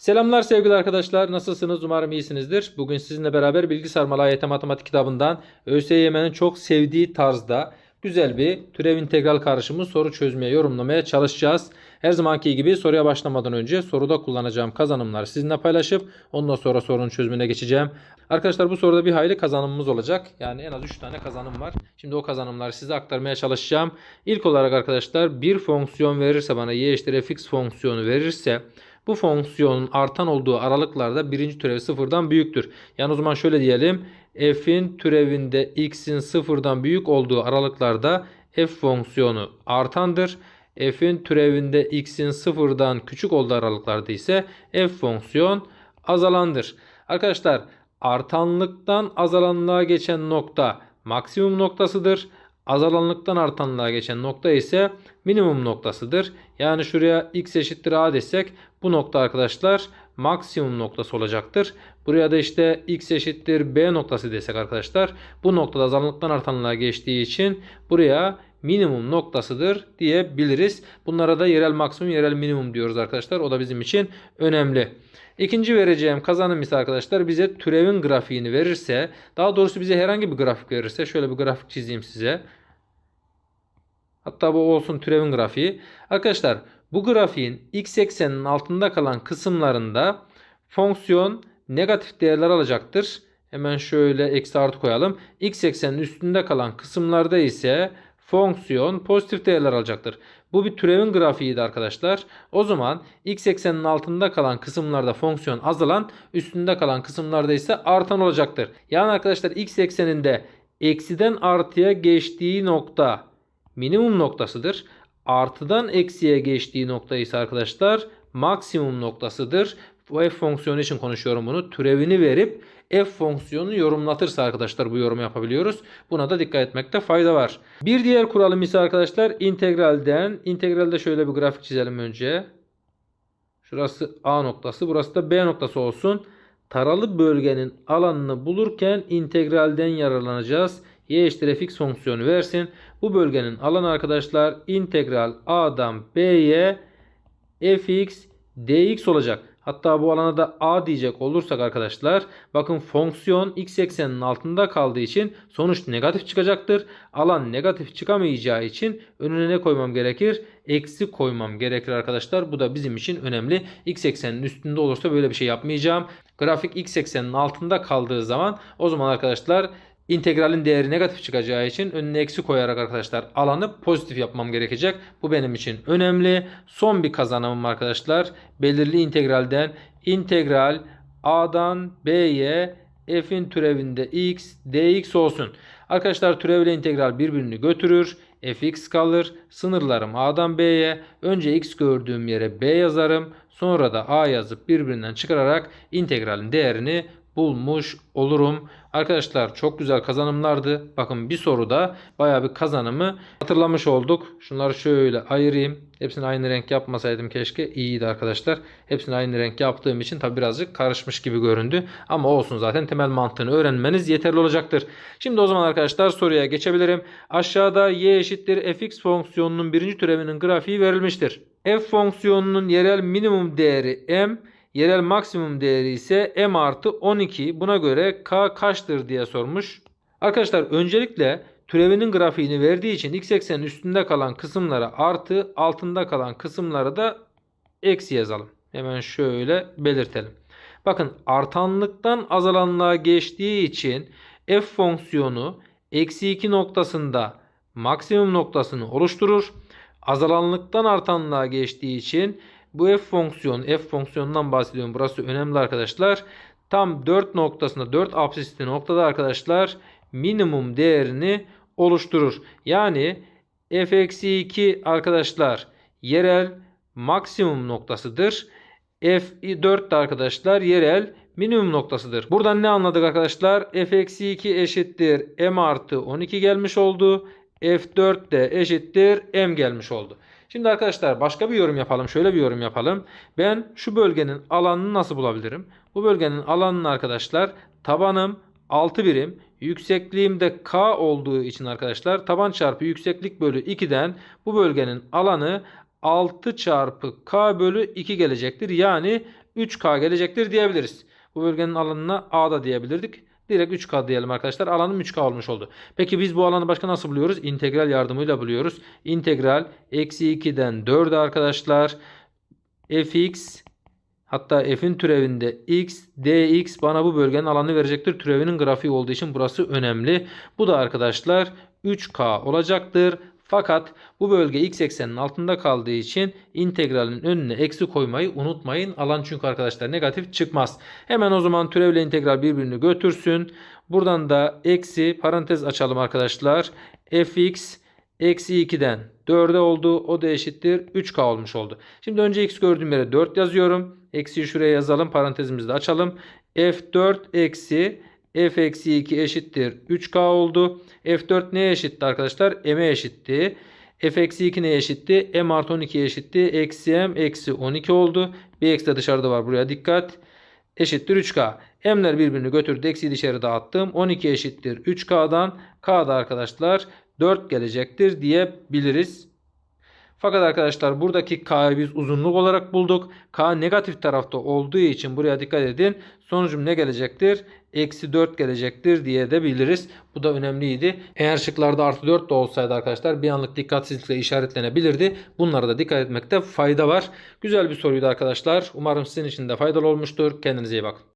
Selamlar sevgili arkadaşlar. Nasılsınız? Umarım iyisinizdir. Bugün sizinle beraber Bilgi Sarmalı AYT Matematik kitabından ÖSYM'nin çok sevdiği tarzda güzel bir türev integral karışımı soru çözmeye, yorumlamaya çalışacağız. Her zamanki gibi soruya başlamadan önce soruda kullanacağım kazanımları sizinle paylaşıp ondan sonra sorunun çözümüne geçeceğim. Arkadaşlar bu soruda bir hayli kazanımımız olacak. Yani en az 3 tane kazanım var. Şimdi o kazanımları size aktarmaya çalışacağım. İlk olarak arkadaşlar bir fonksiyon verirse bana y eşittir fx fonksiyonu verirse bu fonksiyonun artan olduğu aralıklarda birinci türevi sıfırdan büyüktür. Yani o zaman şöyle diyelim. F'in türevinde x'in sıfırdan büyük olduğu aralıklarda f fonksiyonu artandır. F'in türevinde x'in sıfırdan küçük olduğu aralıklarda ise f fonksiyon azalandır. Arkadaşlar artanlıktan azalanlığa geçen nokta maksimum noktasıdır. Azalanlıktan artanlığa geçen nokta ise minimum noktasıdır. Yani şuraya x eşittir a desek bu nokta arkadaşlar maksimum noktası olacaktır. Buraya da işte x eşittir b noktası desek arkadaşlar bu noktada azalanlıktan artanlığa geçtiği için buraya minimum noktasıdır diyebiliriz. Bunlara da yerel maksimum yerel minimum diyoruz arkadaşlar. O da bizim için önemli. İkinci vereceğim kazanım ise arkadaşlar bize türevin grafiğini verirse daha doğrusu bize herhangi bir grafik verirse şöyle bir grafik çizeyim size. Hatta bu olsun türevin grafiği. Arkadaşlar bu grafiğin x ekseninin altında kalan kısımlarında fonksiyon negatif değerler alacaktır. Hemen şöyle eksi artı koyalım. X eksenin üstünde kalan kısımlarda ise fonksiyon pozitif değerler alacaktır. Bu bir türevin grafiğiydi arkadaşlar. O zaman x eksenin altında kalan kısımlarda fonksiyon azalan, üstünde kalan kısımlarda ise artan olacaktır. Yani arkadaşlar x ekseninde eksiden artıya geçtiği nokta minimum noktasıdır. Artıdan eksiye geçtiği nokta ise arkadaşlar maksimum noktasıdır. F fonksiyonu için konuşuyorum bunu. Türevini verip f fonksiyonunu yorumlatırsa arkadaşlar bu yorumu yapabiliyoruz. Buna da dikkat etmekte fayda var. Bir diğer kuralım ise arkadaşlar integralden. İntegralde şöyle bir grafik çizelim önce. Şurası A noktası, burası da B noktası olsun. Taralı bölgenin alanını bulurken integralden yararlanacağız. Y eşittir fx fonksiyonu versin. Bu bölgenin alanı arkadaşlar integral A'dan B'ye fx dx olacak. Hatta bu alana da a diyecek olursak arkadaşlar bakın fonksiyon x ekseninin altında kaldığı için sonuç negatif çıkacaktır. Alan negatif çıkamayacağı için önüne ne koymam gerekir? Eksi koymam gerekir arkadaşlar. Bu da bizim için önemli. X ekseninin üstünde olursa böyle bir şey yapmayacağım. Grafik x ekseninin altında kaldığı zaman o zaman arkadaşlar integralin değeri negatif çıkacağı için önüne eksi koyarak arkadaşlar alanı pozitif yapmam gerekecek. Bu benim için önemli. Son bir kazanımım arkadaşlar. Belirli integralden integral a'dan b'ye f'in türevinde x dx olsun. Arkadaşlar türevle integral birbirini götürür. fx kalır. Sınırlarım a'dan b'ye. Önce x gördüğüm yere b yazarım. Sonra da a yazıp birbirinden çıkararak integralin değerini bulmuş olurum. Arkadaşlar çok güzel kazanımlardı. Bakın bir soruda baya bir kazanımı hatırlamış olduk. Şunları şöyle ayırayım. Hepsini aynı renk yapmasaydım keşke. İyiydi arkadaşlar. Hepsini aynı renk yaptığım için tabi birazcık karışmış gibi göründü. Ama olsun zaten temel mantığını öğrenmeniz yeterli olacaktır. Şimdi o zaman arkadaşlar soruya geçebilirim. Aşağıda y eşittir fx fonksiyonunun birinci türevinin grafiği verilmiştir. f fonksiyonunun yerel minimum değeri m Yerel maksimum değeri ise m artı 12. Buna göre k kaçtır diye sormuş. Arkadaşlar öncelikle türevinin grafiğini verdiği için x eksenin üstünde kalan kısımlara artı altında kalan kısımlara da eksi yazalım. Hemen şöyle belirtelim. Bakın artanlıktan azalanlığa geçtiği için f fonksiyonu eksi 2 noktasında maksimum noktasını oluşturur. Azalanlıktan artanlığa geçtiği için bu f fonksiyon, f fonksiyonundan bahsediyorum. Burası önemli arkadaşlar. Tam 4 noktasında 4 apsisli noktada arkadaşlar minimum değerini oluşturur. Yani f-2 arkadaşlar yerel maksimum noktasıdır. F4 de arkadaşlar yerel minimum noktasıdır. Buradan ne anladık arkadaşlar? f-2 eşittir m artı 12 gelmiş oldu. F4 de eşittir m gelmiş oldu. Şimdi arkadaşlar başka bir yorum yapalım. Şöyle bir yorum yapalım. Ben şu bölgenin alanını nasıl bulabilirim? Bu bölgenin alanını arkadaşlar tabanım 6 birim. Yüksekliğim de k olduğu için arkadaşlar taban çarpı yükseklik bölü 2'den bu bölgenin alanı 6 çarpı k bölü 2 gelecektir. Yani 3K gelecektir diyebiliriz. Bu bölgenin alanına A da diyebilirdik. Direkt 3K diyelim arkadaşlar. Alanım 3K olmuş oldu. Peki biz bu alanı başka nasıl buluyoruz? İntegral yardımıyla buluyoruz. İntegral eksi 2'den 4'e arkadaşlar fx hatta f'in türevinde x dx bana bu bölgenin alanını verecektir. Türevinin grafiği olduğu için burası önemli. Bu da arkadaşlar 3K olacaktır. Fakat bu bölge x ekseninin altında kaldığı için integralin önüne eksi koymayı unutmayın. Alan çünkü arkadaşlar negatif çıkmaz. Hemen o zaman türevle integral birbirini götürsün. Buradan da eksi parantez açalım arkadaşlar. fx eksi 2'den 4'e oldu. O da eşittir 3k olmuş oldu. Şimdi önce x gördüğüm yere 4 yazıyorum. Eksiyi şuraya yazalım. Parantezimizi de açalım. f4 eksi f eksi 2 eşittir 3k oldu. f4 neye eşitti arkadaşlar? m'e eşitti. f eksi 2 neye eşitti? m artı 12'ye eşitti. Eksi m eksi 12 oldu. Bir eksi de dışarıda var. Buraya dikkat. Eşittir 3k. M'ler birbirini götürdü. Eksiyi dışarı dağıttım. 12 eşittir 3k'dan. K da arkadaşlar 4 gelecektir diyebiliriz. Fakat arkadaşlar buradaki K'yı biz uzunluk olarak bulduk. K negatif tarafta olduğu için buraya dikkat edin. Sonucum ne gelecektir? Eksi 4 gelecektir diye de biliriz. Bu da önemliydi. Eğer şıklarda artı 4 de olsaydı arkadaşlar bir anlık dikkatsizlikle işaretlenebilirdi. Bunlara da dikkat etmekte fayda var. Güzel bir soruydu arkadaşlar. Umarım sizin için de faydalı olmuştur. Kendinize iyi bakın.